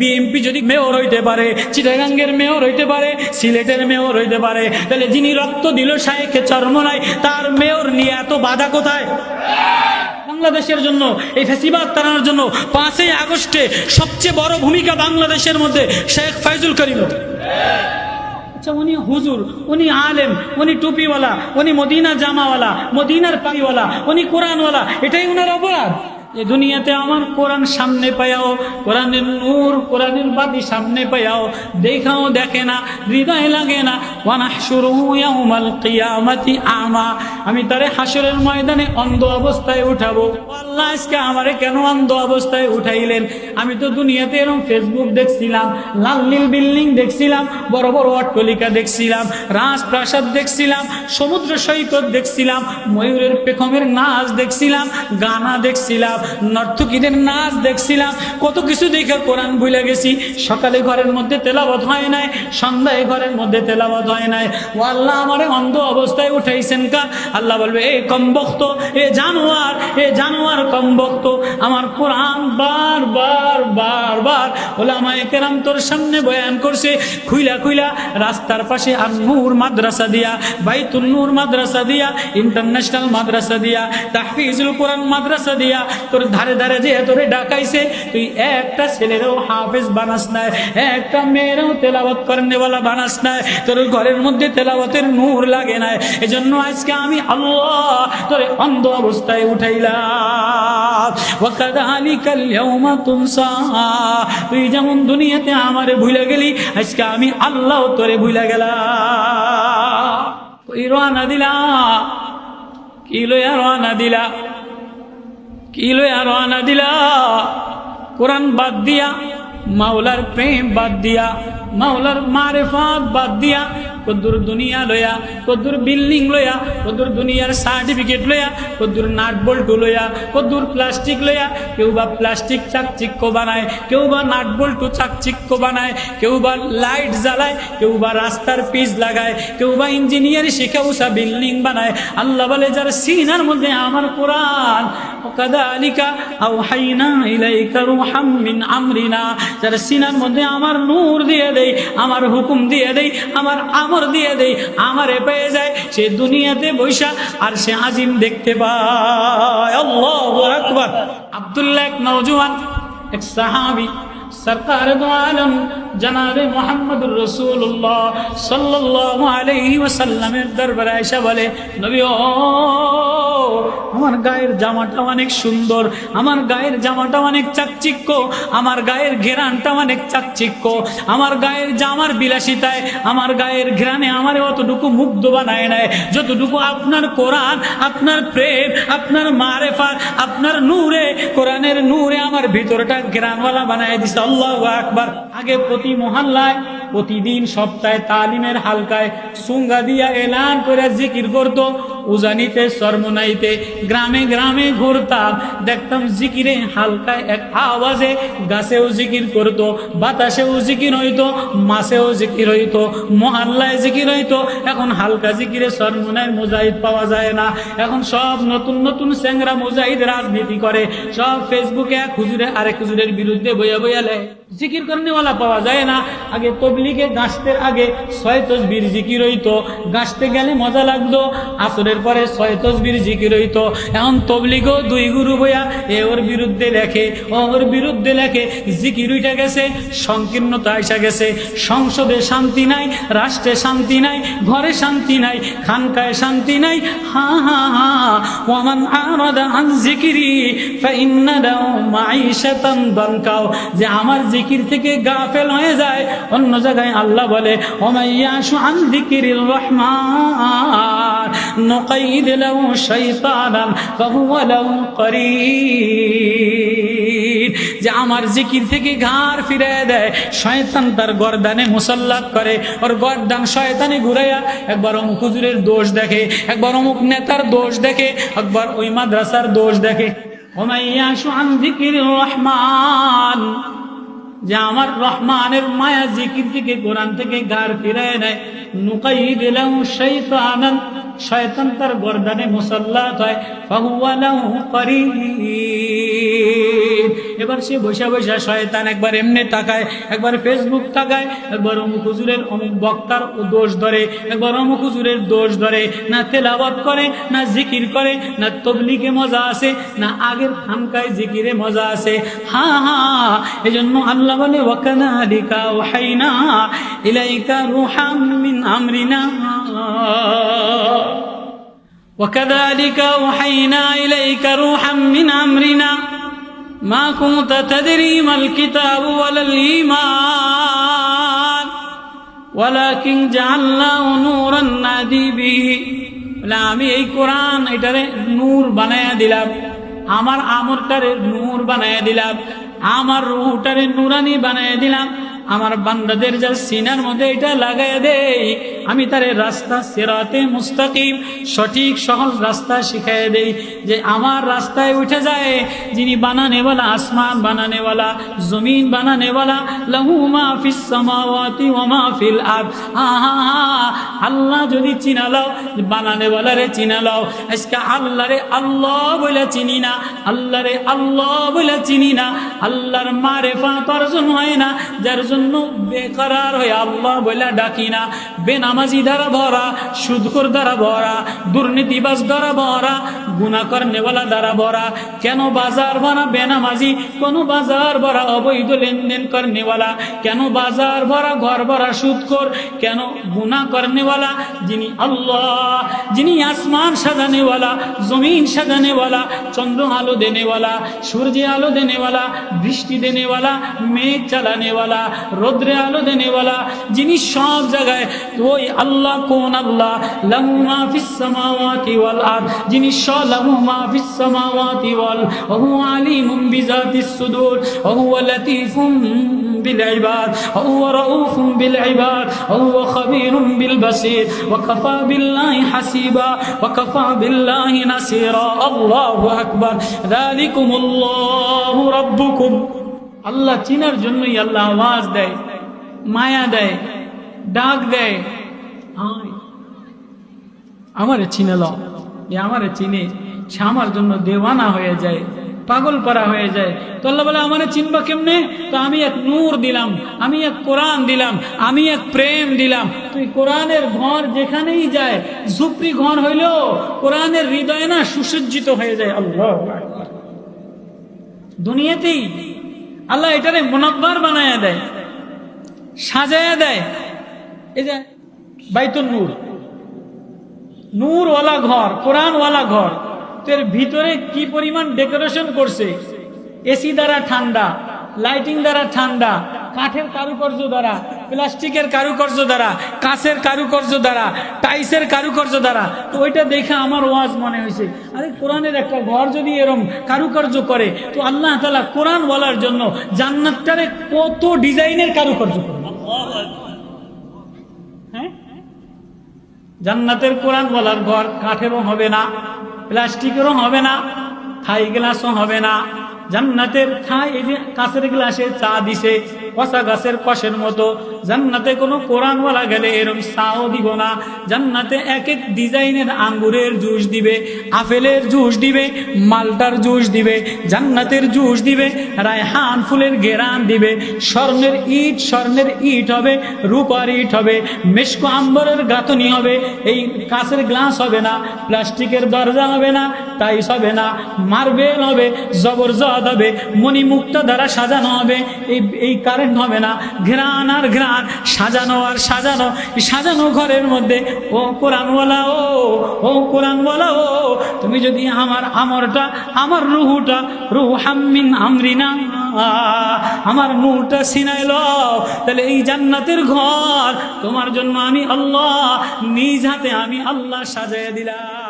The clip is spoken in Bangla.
বিএমপি যদি মেয়র হইতে পারে, চিটাগাঙ্গের মেয়র হইতে পারে, সিলেটের মেয়র হইতে পারে, তাহলে যিনি রক্ত দিল শায়েখে চর্মনায়, তার মেয়র নিয়ে এত বাধা কোথায়? বাংলাদেশের জন্য, এই ফেসিবাদ তাড়ানোর জন্য পাঁচই আগস্টে সবচেয়ে বড় ভূমিকা বাংলাদেশের মধ্যে শেখ ফাইজুল করিম। আচ্ছা উনি হুজুর, উনি আলেম, উনি টুপিওয়ালা, উনি মদিনা জামাওয়ালা, মদিনার পাইওয়ালা উনি কোরআনওয়ালা, এটাই উনার অপরাধ। এই দুনিয়াতে আমার কোরআন সামনে পায়াও, কোরআনের নূর, কোরআনের বাতি সামনে পায়াও। দেখাও দেখে না, হৃদয় লাগে না। ওয়ানাহশুরুহু ইয়াউমাল কিয়ামাতি আমা আমি তারে হাসরের ময়দানে অন্ধ অবস্থায় উঠাবো। আল্লাহ আজকে আমারে কেন অন্ধ অবস্থায় উঠাইলেন? আমি তো দুনিয়াতে এরকম ফেসবুক দেখছিলাম, লাল নীল বিল্ডিং দেখছিলাম, বড় বড় অট্টলিকা দেখছিলাম, রাজপ্রাসাদ দেখছিলাম, সমুদ্র সৈকত দেখছিলাম, ময়ূরের পেখমের নাচ দেখছিলাম, গানা দেখছিলাম, নর্তকীদের নাচ দেখছিলাম, কত কিছু দেখে কোরআন ভুলে গেছি। সকালে ঘরের মধ্যে তেলাবত হয় নাই, সন্ধ্যায় ঘরের মধ্যে তেলাবত হয় নাই। ও আল্লাহ আমারে অন্ধ অবস্থায় উঠাইছেন কা? আল্লাহ বলবে, এ কমবক্ত, এ জানোয়ার এ জানোয়ার কমবক্ত আমার কোরআন বার বার বার বার ওলামায়ে কেরাম তোর সামনে বয়ান করছে, খুইলা খুইলা রাস্তার পাশে আর নূর মাদ্রাসা দিয়া, বাইতুল নূর মাদ্রাসা দিয়া, ইন্টারন্যাশনাল মাদ্রাসা দিয়া, তাহফিজুল কোরআন মাদ্রাসা দিয়া, তোর ধারে ধারে যে তোরে ডাকাইছে, তুই একটা ছেলেরও হাফেজ বানাস নাই, একটা মেয়েরও তেলাওয়াত করেনেওয়ালা বানাস নাই, তোর ঘরের মধ্যে তেলাওয়াতের নূর লাগে নাই, এজন্য আজকে আমি আল্লাহ তোরে অন্ধ অবস্থায় তুনসা তুই যেমন দুনিয়াতে আমারে ভুলে গেলি, আজকে আমি আল্লাহ তোরে ভুলে গেলাম। রওনা দিলা? কি লইয়া রওনা দিলা? কি লইয়া রওনা দিলা? কোরআন বাদ দিয়া, মাওলার প্রেম বাদ দিয়া, মাওলার মারেফাত বাদ দিয়া কদ্দুর দুনিয়া লয়া, কদ্দুর বিল্ডিং লয়া, কদ্দুর দুনিয়ার সার্টিফিকেট লয়া, কদ্দুর নাট বল্টু লয়া, কদ্দুর প্লাস্টিক লয়া, কেউ বা প্লাস্টিক চাকচিক্য বানায়, কেউ বা নাট বল্টু চাকচিক্য বানায়, কেউ বা লাইট জ্বালায়, কেউ বা রাস্তার পিচ লাগায়, কেউ বা ইঞ্জিনিয়ার শিখে উষা বিল্ডিং বানায়। আল্লাহ বলে, যার সিনার মধ্যে আমার কোরআন হাইনা মধ্যে আমার নূর দিয়ে দেই, আমার হুকুম দিয়ে দেই, আমার আমর দিয়ে দেই, আমারে পেয়ে যায়, সে দুনিয়াতে বৈশা আর সে আজিম দেখতে পায়। আবদুল্লাহ এক নওজোয়ান, এক সাহাবি, সরকার আলম, জনাবে মোহাম্মদুর রসুল্লাহ সাল্লাহ আলহি ওসাল্লামের দরবার আয়সা বলে, নবী আমার গায়ের জামাটা অনেক সুন্দর, আমার গায়ের জামাটা অনেক চাকচিক্য, আমার গায়ের ঘেরানটা অনেক চাকচিক্য, আমার গায়ের জামার বিলাসিতায়, আমার গায়ের ঘেরানে আমার অতটুকু মুগ্ধ বানায় নেয়। যতটুকু আপনার কোরআন, আপনার প্রেম, আপনার মারেফাত, আপনার নূরে, কোরআনের নূরে আমার ভিতরটা ঘেরানওয়ালা বানায় দিছে। আল্লাহ আকবার। আগে প্রতি মহল্লায়, প্রতিদিন সপ্তাহে তালিমের হালকায় সুঙ্গা দিয়া এলান করে জিকির করতো। উজানিতে, সরমনাইতে, গ্রামে গ্রামে ঘুরতাম। দেখতাম জিকিরে হালকায় এক আওয়াজে, গাছেও জিকির করতো, বাতাসেও জিকির হইতো, মাছেও জিকির হইতো, মহাল্লায় জিকির হইতো। এখন হালকা জিকিরে সরমনায় মুজাহিদ পাওয়া যায় না। এখন সব নতুন নতুন স্যাংরা মুজাহিদ রাজনীতি করে। সব ফেসবুকে এক হুজুরে আরেক হুজুরের বিরুদ্ধে বইয়া বইয়া লেয়। জিকির করনেওয়ালা পাওয়া যায় না। আগে তবলিগে গাছতে আগে ছয় তসবির জিকির হইতো। গাছতে গেলে মজা লাগতো। আসরের পরে ছয় তসবির জিকির হইতো। এখন তবলিগও দুই গুরু বইয়া এ ওর বিরুদ্ধে লেখে ওর বিরুদ্ধে লেখে, জিকির উঠে গেছে, সংকীর্ণতা আসা গেছে। সংসদে শান্তি নাই, রাষ্ট্রে শান্তি নাই, ঘরে শান্তি নাই, খানকায় শান্তি নাই। হা হা হা আরাদা আন জিকিরি, ফাইন্না লাহু মাঈশাতান দানকাও। যে আমার জিকির থেকে গাফেল হয়ে যায়, অন্য জায়গায় আল্লাহ বলে, ওমাইয়াশু আন যিকিরির রহমান। নুকাইদ লাহু শাইতানান ফাহুয়া লাহু করিন যে আমার জিকির থেকে ঘাড় ফিরে দেয়, শয়তান তার গর্দানে মুসল্লাত করে। ওর গর্দান শয়তানে ঘুরাইয়া একবার অমুক হুজুরের দোষ দেখে, একবার অমুক নেতার দোষ দেখে, একবার ওই মাদ্রাসার দোষ দেখে। রহমান। যে আমার রহমানের মায়া জিকির থেকে কোরআন থেকে গার ফিরায় নেয়। নুকাই দিলাম শৈতানান শয়তান তার গর্দানে মুসাল্লাত হয় এবার সে বসে বসে শয়তান একবার এমনি তাকায়, একবার ফেসবুক তাকায়, একবার অমুক হুজুরের অমুক বক্তার দোষ ধরে, একবার অমুক হুজুরের দোষ ধরে, না তেলাওয়াত করে, না জিকির করে, না তবলিকে মজা আছে না আগের খানকায় জিকিরে মজা আছে হা হা এই জন্য আল্লাহ বলে ওয়াকানালিকা ওহাইনা ইলাইকা রুহাম মিন আমরিনা। وكذلك أوحينا إليك روحا من أمرنا ما كنت تدري ما الكتاب ولا الإيمان ولكن جعلناه نورا نهدي به বলে আমি এই কোরআন এটারে নূর বানায়া দিলাম আমার আমরটারে নূর বানায়া দিলাম আমার রুহটারে নুরানি বানায়া দিলাম আমার বান্দাদের যা সিনার মধ্যে এটা লাগাই দেই আমি তারে রাস্তা, সেরাতে মুস্তাকিম, সঠিক সহজ রাস্তা শিখাই দেই যে আমার রাস্তায় উঠে যায় যিনি বানানেওয়ালা আসমান বানানেওয়ালা, জমিন বানানেওয়ালা, লাহু মা ফিস সামাওয়াতি ওয়া মা ফিল আরদ। আহা, আল্লাহ যদি চিনালাও বানানেওয়ালারে চিনালাও আজকে আল্লাহরে আল্লাহ বলে চিনি না, আল্লাহরে আল্লাহ বলে চিনি না, আল্লাহর মারে মারেফাত অর্জন হয় না, যার জন্য বেকরার হয়ে আল্লাহ বলে ডাকি না। বেনামাজি দ্বারা ভরা সুদখোর দ্বারা ভরা দুর্নীতিবাজ দ্বারা ভরা গুণা করনেওয়ালা দ্বারা ভরা। কেন বাজার ভরা বেনামাজি? কোন বাজার ভরা অবৈধ লেনদেন করনেওয়ালা কেন বাজার ভরা ঘর ভরা সুদখোর? কেন গুণা করনেওয়ালা যিনি আল্লাহ, যিনি আসমান সাজানেওয়ালা জমিন সাজানেওয়ালা চন্দ্র আলো দেনেওয়ালা সূর্যে আলো দেনেওয়ালা বৃষ্টি দেনেওয়ালা মেঘ চালানেওয়ালা রোদ্রে আলো দেনেওয়ালা যিনি সব জায়গায় ওই আল্লাহ কোন আল্লাহ? লাহু মা ফিস সামাওয়াতি ওয়াল যিনি স লাহু মা ফিস সামাওয়াতি ওয়াল ওয়া হুয়া আলিমুম বিজাতিস সুদূর ওয়া হুয়া লাতীফুম بالعباد وهو رؤوف بالعباد وهو خبير بالبصير وكفى بالله حسيبا وكفى بالله نصيرا الله أكبر ذلكم الله ربكم আল্লাহ চিনার জন্যই আল্লাহ আওয়াজ দেয় মায়া দেয় ডাক দেয় আয় আমারে চিনে ল এ আমারে চিনে, সে আমার জন্য দেওয়ানা হয়ে যায়, পাগল পারা হয়ে যায়। তো আল্লাহ বলে, আমারে চিনবা কেমনে? তো আমি এক নূর দিলাম, আমি এক কোরআন দিলাম, আমি এক প্রেম দিলাম। তুই কোরআনের ঘর যেখানেই যায়, ঝুপড়ি ঘর হইলেও কোরআনের হৃদয় না সুসজ্জিত হয়ে যায়। আল্লাহ দুনিয়াতেই আল্লাহ এটারে মোনাব্বার বানায়া দেয়, সাজায়া দেয়। এই যে বাইতুল নূর। নূরওয়ালা ঘর, কোরআনওয়ালা ঘর। তো এর ভিতরে কি পরিমাণ ডেকোরেশন করছে? এসি দ্বারা ঠান্ডা, লাইটিং দ্বারা ঠান্ডা, কাঠের কারুকার্য দ্বারা, প্লাস্টিকের কারুকার্য দ্বারা, কাঁচের কারুকার্য দ্বারা টাইসের কারুকার্য দ্বারা। তো ওইটা দেখে আমার ওয়াজ মনে হয়েছে। আরে কোরআনের একটা ঘর যদি এরম কারুকার্য করে, তো আল্লাহ তালা কোরআন বলার জন্য জান্নাতটারে কত ডিজাইনের কারুকার্য করবে? হ্যাঁ? জান্নাতের কোরআন বলার ঘর কাঠেরও হবে না, প্লাস্টিকেরও হবে না, থাই গ্লাসও হবে না। জান্নাতের থাই যে কাঁচের গ্লাসে চা দিছে কষা গাছের কষের মতো। জান্নাতে কোনো কোরআনওয়ালা গেলে এরকম সাও দিব না। জান্নাতে এক এক ডিজাইনের আঙ্গুরের জুস দিবে, আপেলের জুস দিবে, মালটার জুস দিবে, জান্নাতের জুস দিবে, রায়হান ফুলের গেরান দিবে, স্বর্ণের ইট স্বর্ণের ইট হবে, রূপার ইট হবে, মেশকো আম্বরের গাঁথনি হবে, এই কাঁচের গ্লাস হবে না, প্লাস্টিকের দরজা হবে না টাইস হবে না মার্বেল হবে জবরজদ হবে, মণিমুক্তা দ্বারা সাজানো হবে। এই এই কারেন্ট হবে না, ঘ্রাণ আর ঘ্রাণ, সাজানো আর সাজানো সাজানো ঘরের মধ্যে, ও কোরআনওয়ালা ও ও কোরআনওয়ালা ও, তুমি যদি আমার আমরটা, আমার রুহুটা, রুহ হাম্মিন আমরিনা, আমার নূরটা সিনাই লও, তাহলে এই জান্নাতের ঘর তোমার জন্য আমি আল্লাহ, নিজ হাতে আমি আল্লাহ সাজাইয়া দিলাম।